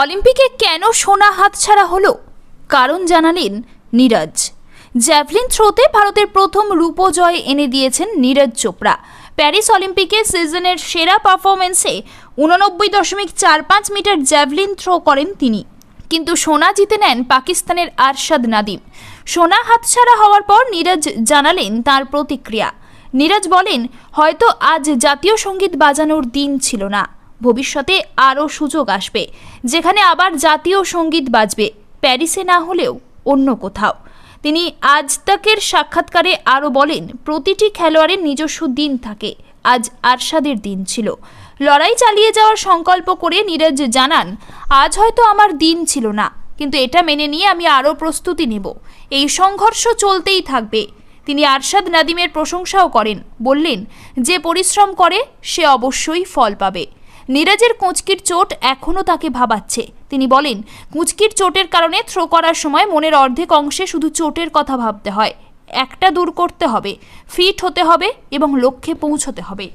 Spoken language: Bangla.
অলিম্পিকে কেন সোনা হাতছাড়া হলো? কারণ জানালেন নীরজ। জ্যাভলিন থ্রোতে ভারতের প্রথম রূপো জয় এনে দিয়েছেন নীরজ চোপড়া। প্যারিস অলিম্পিকে সিজনের সেরা পারফরমেন্সে উননব্বই দশমিক চার পাঁচ মিটার জ্যাভলিন থ্রো করেন তিনি। কিন্তু সোনা জিতে নেন পাকিস্তানের আরশাদ নাদিম। সোনা হাতছাড়া হওয়ার পর নীরজ জানালেন তার প্রতিক্রিয়া। নীরজ বলেন, হয়তো আজ জাতীয় সংগীত বাজানোর দিন ছিল না। ভবিষ্যতে আরও সুযোগ আসবে, যেখানে আবার জাতীয় সংগীত বাজবে, প্যারিসে না হলেও অন্য কোথাও। তিনি আজ তাকের সাক্ষাৎকারে আরও বলেন, প্রতিটি খেলোয়াড়ের নিজস্ব দিন থাকে, আজ আরশাদের দিন ছিল। লড়াই চালিয়ে যাওয়ার সংকল্প করে নীরজ জানান, আজ হয়তো আমার দিন ছিল না, কিন্তু এটা মেনে নিয়ে আমি আরও প্রস্তুতি নেব। এই সংঘর্ষ চলতেই থাকবে। তিনি আরশাদ নাদিমের প্রশংসাও করেন, বললেন, যে পরিশ্রম করে, সে অবশ্যই ফল পাবে। নীরজের কুঁচকির চোট এখনও তাকে ভাবাচ্ছে। তিনি বলেন, কুঁচকির চোটের কারণে থ্রো করার সময় মনের অর্ধেক অংশে শুধু চোটের কথা ভাবতে হয়। একটা দূর করতে হবে ফিট হতে হবে এবং লক্ষ্যে পৌঁছতে হবে।